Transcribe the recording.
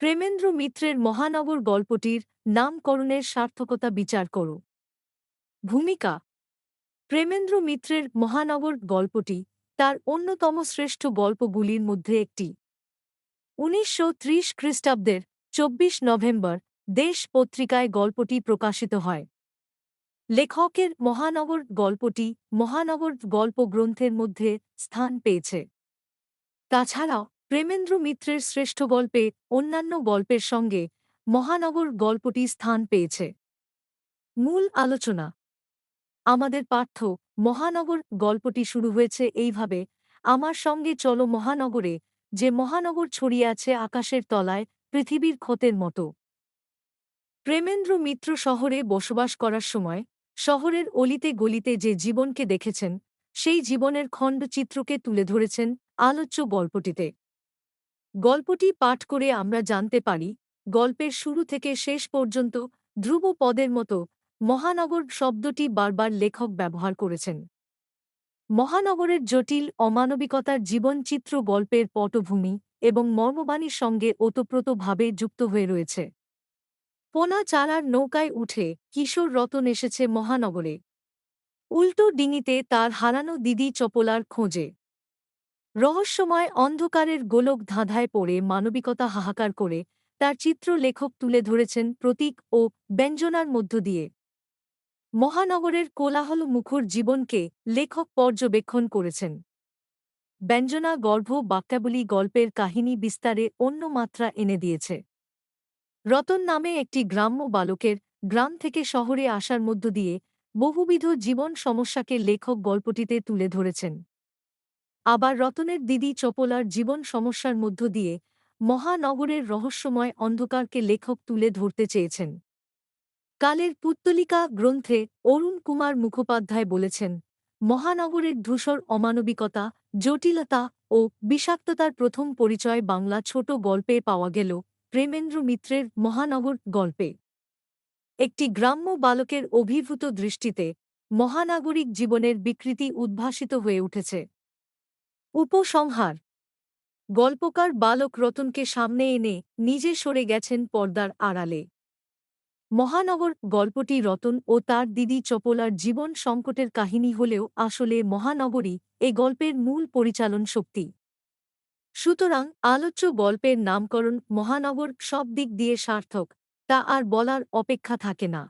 প্রেমেন্দ্র মিত্রের মহানগর গল্পটির নামকরণের সার্থকতা বিচার করো। ভূমিকা, প্রেমেন্দ্র মিত্রের মহানগর গল্পটি তার অন্যতম শ্রেষ্ঠ গল্পগুলির মধ্যে একটি। উনিশশো ত্রিশ খ্রিস্টাব্দের চব্বিশ নভেম্বর দেশ পত্রিকায় গল্পটি প্রকাশিত হয়। লেখকের মহানগর গল্পটি মহানগর গল্প গ্রন্থের মধ্যে স্থান পেয়েছে। তাছাড়াও প্রেমেন্দ্র মিত্রের শ্রেষ্ঠ গল্পে অন্যান্য গল্পের সঙ্গে মহানগর গল্পটি স্থান পেয়েছে। মূল আলোচনা। আমাদের পাঠ্য মহানগর গল্পটি শুরু হয়েছে এইভাবে, আমার সঙ্গে চলো মহানগরে, যে মহানগর ছড়িয়ে আছে আকাশের তলায়, পৃথিবীর ক্ষতের মতো। প্রেমেন্দ্র মিত্র শহরে বসবাস করার সময়, শহরের অলিতে গলিতে যে জীবনকে দেখেছেন, সেই জীবনের খণ্ডচিত্রকে তুলে ধরেছেন আলোচ্য গল্পটিতে। গল্পটি পাঠ করে আমরা জানতে পারি, গল্পের শুরু থেকে শেষ পর্যন্ত ধ্রুব পদের মতো মহানগর শব্দটি বারবার লেখক ব্যবহার করেছেন। মহানগরের জটিল অমানবিকতার জীবনচিত্র গল্পের পটভূমি এবং মর্মবাণীর সঙ্গে ওতপ্রোতভাবে যুক্ত হয়ে রয়েছে। পোনা চালার নৌকায় উঠে কিশোর রতন এসেছে মহানগরে। উল্টো ডিঙিতে তার হারানো দিদি চপলার খোঁজে। রহস্যময় অন্ধকারের গোলক ধাঁধায় পড়ে মানবিকতা হাহাকার করে তার চিত্র লেখক তুলে ধরেছেন প্রতীক ও ব্যঞ্জনার মধ্য দিয়ে। মহানগরের কোলাহল মুখর জীবনকে লেখক পর্যবেক্ষণ করেছেন। ব্যঞ্জনা, গর্ভ, বাক্যাবলী, গল্পের কাহিনী বিস্তারে অন্য মাত্রা এনে দিয়েছে। রতন নামে একটি গ্রাম্য বালকের গ্রাম থেকে শহরে আসার মধ্য দিয়ে বহুবিধ জীবন সমস্যাকে লেখক গল্পটিতে তুলে ধরেছেন। আবার রতনের দিদি চপলার জীবন সমস্যার মধ্য দিয়ে মহানগরের রহস্যময় অন্ধকারকে লেখক তুলে ধরতে চেয়েছেন। কালের পুত্তলিকা গ্রন্থে অরুণ কুমার মুখোপাধ্যায় বলেছেন, মহানগরের ধূসর অমানবিকতা, জটিলতা ও বিষাক্ততার প্রথম পরিচয় বাংলা ছোট গল্পে পাওয়া গেল প্রেমেন্দ্র মিত্রের মহানগর গল্পে। একটি গ্রাম্য বালকের অভিভূত দৃষ্টিতে মহানাগরিক জীবনের বিকৃতি উদ্ভাসিত হয়ে উঠেছে। উপসংহার। গল্পকার বালক রতনকে সামনে এনে নিজে সরে গেছেন পর্দার আড়ালে। মহানগর, গল্পটি রতন ও তার দিদি চপলার জীবন সংকটের কাহিনী হলেও আসলে মহানগরী এ গল্পের মূল পরিচালন শক্তি। সুতরাং আলোচ্য গল্পের নামকরণ মহানগর সব দিক দিয়ে সার্থক, তা আর বলার অপেক্ষা থাকে না।